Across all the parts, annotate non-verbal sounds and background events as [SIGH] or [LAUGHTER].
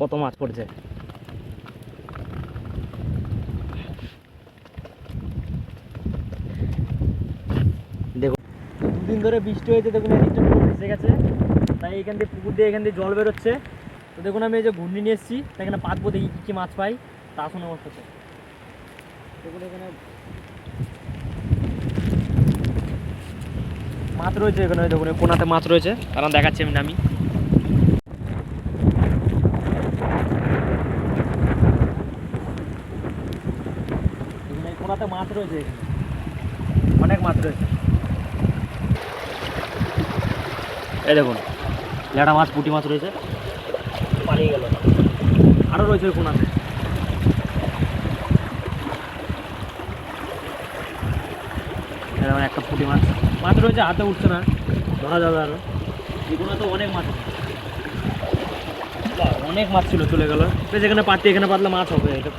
কত মাছ পড়েছে? দেখুন, দুদিন ধরে বৃষ্টি হয়েছে, দেখুন এদিকটা পুরো ভেসে গেছে। তাই এখান দিয়ে পুকুর দিয়ে এখান দিয়ে জল বেরোচ্ছে। তো দেখুন, আমি এই যে ঘূর্ণি নিয়ে এসেছি, তাই এখানে পাতবো, দেখি কী কী মাছ পাই। তা আসুন আমার সাথে। দেখুন, এখানে মাছ রয়েছে, এখানে দেখুন কোনাতে মাছ রয়েছে। কারণ দেখাচ্ছি আমি নামি দেখুন মাছ রয়েছে অনেক মাছ রয়েছে। এই দেখুন ল্যাটা মাছ, পুঁটি মাছ রয়েছে। পালিয়ে গেল। আরও রয়েছে ওই কোনাতে। একটা পুঁটি মাছ। মাছ রয়েছে, হাতে উঠছে না। ধরা যাবে আরও এগুলো তো অনেক মাছ আছে। অনেক মাছ ছিল, চলে গেল। বেশ পাতি এখানে পাতলে মাছ হবে। এটা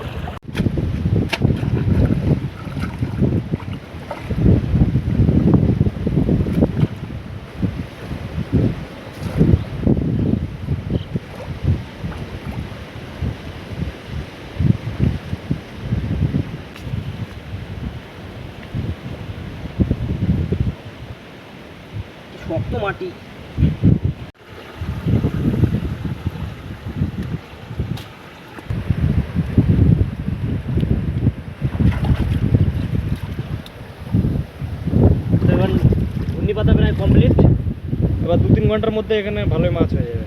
শক্ত মাটি। এবার ঘূর্ণি পাতা প্রায় কমপ্লিট এবার দু তিন ঘণ্টার মধ্যে এখানে ভালোই মাছ হয়ে যাবে।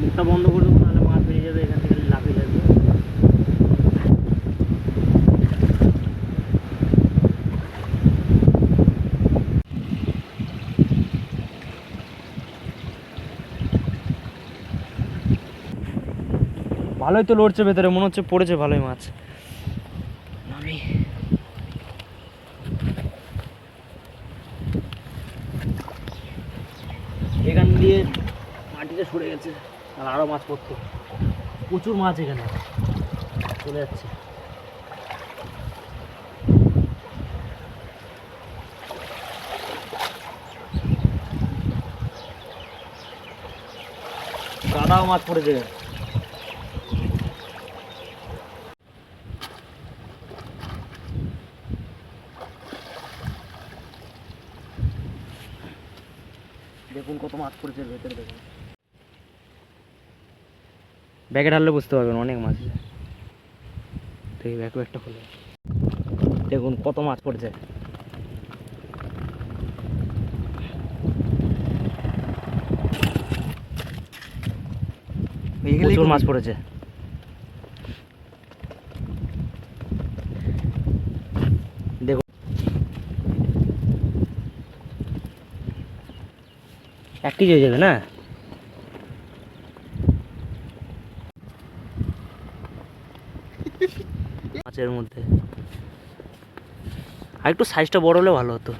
মুখটা বন্ধ করে দেবো নাহলে মাছ বেরিয়ে যাবে এখান থেকে লাফিয়ে যাবে ভালোই তো লড়ছে ভেতরে, মনে হচ্ছে পড়েছে ভালোই মাছ। এখান দিয়ে মাটিতে সরে গেছে, আর আরও মাছ পড়তো। প্রচুর মাছ এখানে। চলে যাচ্ছে। গাদাও মাছ পড়েছে। দেখুন কত মাছ পড়েছে ভেতরে দেখুন। ব্যাগে ঢাললে বুঝতে পারবেন অনেক মাছ। আছে দেখি ব্যাগ ব্যাগটা খুলে। দেখুন কত মাছ পড়েছে। প্রচুর মাছ পড়েছে দেখুন এক কেজি হয়ে যাবে না? [LAUGHS] মাছের মধ্যে। আর একটু সাইজটা বড় হলে ভালো হতো।